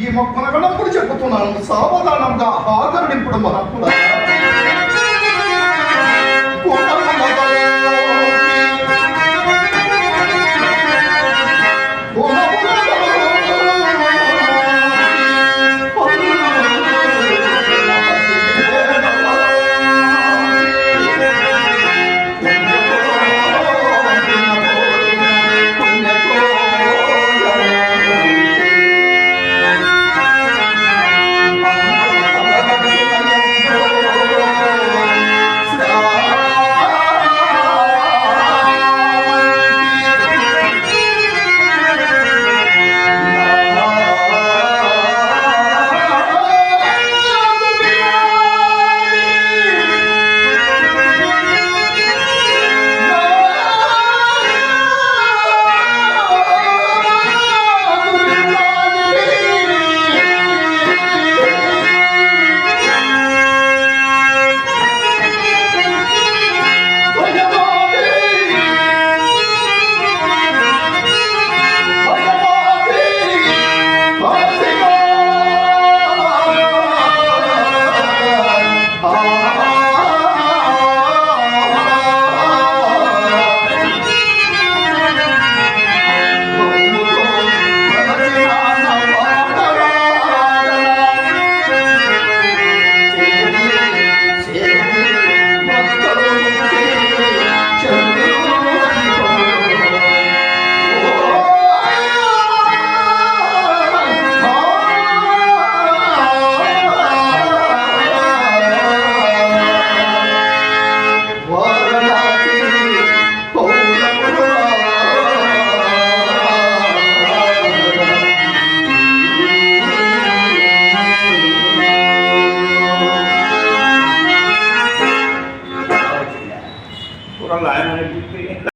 ఈ మొక్కనగడప్పుడు చెప్పుతున్నాను. సావధానంగా ఆకరణింపుడు మహాత్ముడా 刚来 lẽ.